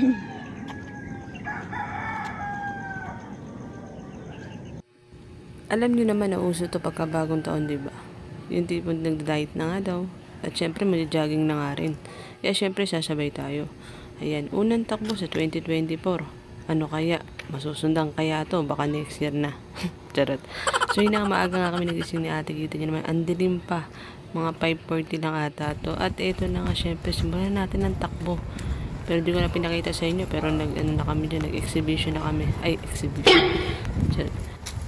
Alam niyo naman na uso to pagka bagong taon, di ba? Yung tipong nagda-diet na nga daw. At syempre, mag-jogging na nga rin. Kaya syempre, sasabay tayo. Ayan, unang takbo sa 2024. Ano kaya? Masusundan kaya to? Baka next year na. Charot. So, yun na maaga nga kami nagising ni ate. Kita niyo naman, ang dilim pa. Mga 5.40 lang ata to. At ito na nga, syempre, simulan natin ang takbo. Pero di ko na pinakita sa inyo. Pero nag, ano na kami dyan, nag-exhibition na kami. Ay, exhibition.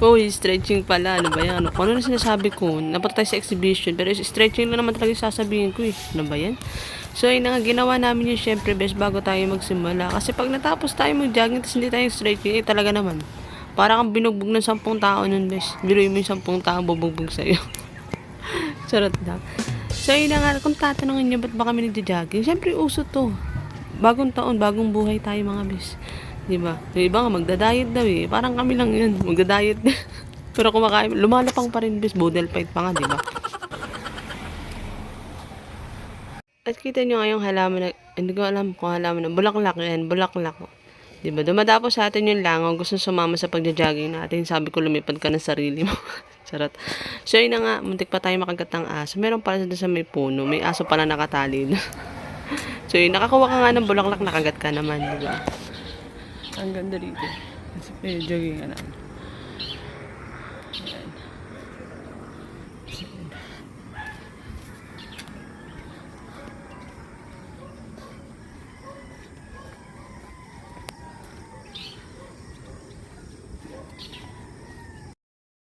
Oh, stretching pala. Ano ba yan? Ano, ano na sinasabi ko? Napunta tayo sa exhibition. Pero stretching lang naman talaga yung sasabihin ko eh. Ano ba yan? So, yun nga, ginawa namin yung syempre best bago tayo magsimula. Kasi pag natapos tayo mag-jogging tapos hindi tayo stretching, eh talaga naman. Para kang binugbog ng sampung tao nun, bes. Biruin mo yung sampung tao bubugbog sa'yo. Charot lang. So, yun nga, kung tatanungin nyo, ba't ba kami nagja-jogging? Syempre, uso to. Bagong taon, bagong buhay tayo mga bes. Di ba? Yung iba nga, magda-diet daw eh. Parang kami lang yun, magda-diet. Pero kumakain, lumalapang pa rin bes. Bodel fight pa nga, di ba? At kita nyo ngayong halaman na, hindi ko alam kung halaman na, bulaklak yan, bulaklak. Di ba? Dumadapos sa atin yung langaw, gusto sumama sa pagja-jogging natin. Sabi ko, lumipad ka ng sarili mo. Charot. So, yun na nga, muntik pa tayo makagat ng aso. Meron pala sa may puno, may aso pala nakatali. doon. So, yun, nakakuha ka nga ng bulaklak, nakagat ka naman, di ba? Ang ganda dito. Kasi may jogging ka naman.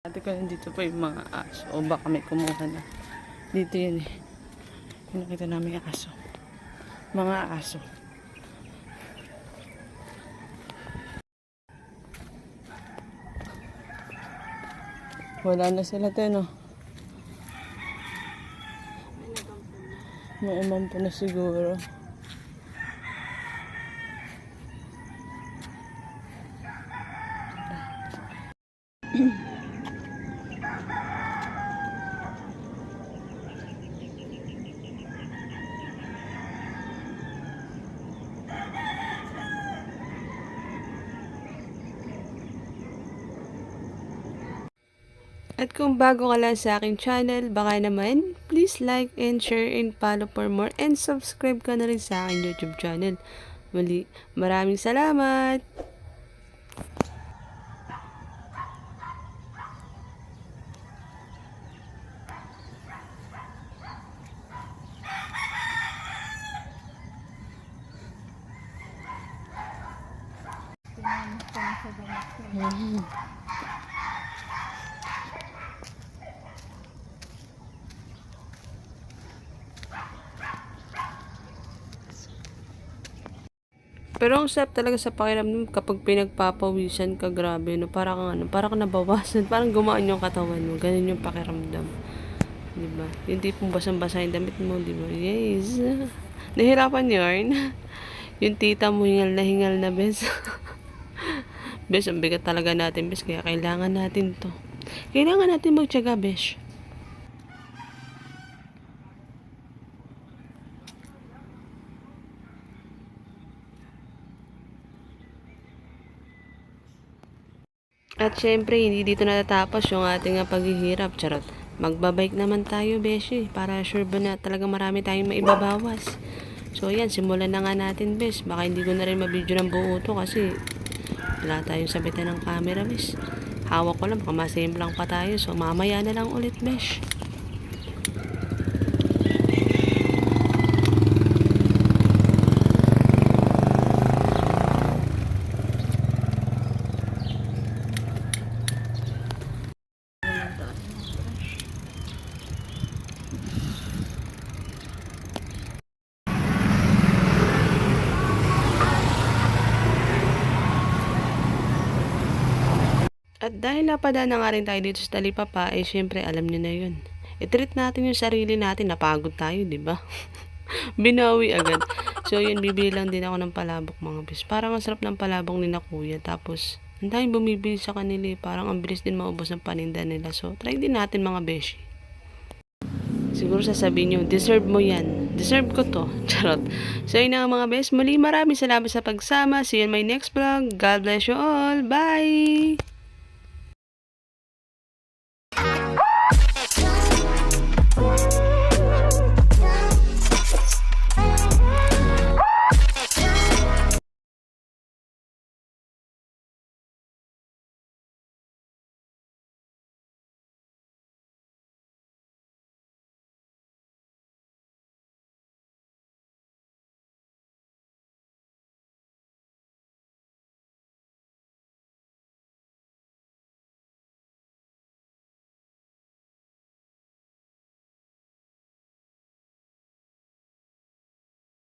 Ate ko nandito pa yung mga aso. O baka may kumuha na. Dito yun eh. Yung nakita namin yung aso. Mga aso. Wala na sila tayo, no? May imam pa na siguro. At kung bago ka lang sa aking channel, baka naman, please like and share and follow for more and subscribe ka na rin sa aking YouTube channel. Muli, maraming salamat! Pero ang sarap talaga sa pakiramdam kapag pinagpapawisan ka, grabe, no? Para kang ano, para kang nabawasan, parang gumaan yung katawan mo. Ganun yung pakiramdam. Di ba? Yung tipong basang-basa yung damit mo, di ba? Yes. Nahirapan yun. yung tita mo hingal na hingal na, bes. bes, ang bigat talaga natin, bes. Kaya kailangan natin to. Kailangan natin magtyaga, bes. At syempre, hindi dito natatapos yung ating nga paghihirap. Charot. Magbabike naman tayo, Beshi. Para sure ba na talaga marami tayong maibabawas. So, yan. Simulan na nga natin, Bes. Baka hindi ko na rin mabidyo ng buo to kasi wala tayong sabitan ng camera, Bes. Hawak ko lang. Baka masame lang pa tayo. So, mamaya na lang ulit, Besh. At dahil napada na nga rin tayo dito sa Talipapa, eh syempre alam niyo na yun. I-treat natin yung sarili natin, napagod tayo, di ba? Binawi agad. So yun, bibili lang din ako ng palabok mga bis. Parang ang sarap ng palabok ni na kuya. Tapos, ang daming bumibili sa kanila eh. Parang ang bilis din maubos ng paninda nila. So, try din natin mga beshi. Siguro sasabihin nyo, deserve mo yan. Deserve ko to. Charot. So, yun na mga best. Muli maraming salamat sa pagsama. See you in my next vlog. God bless you all. Bye!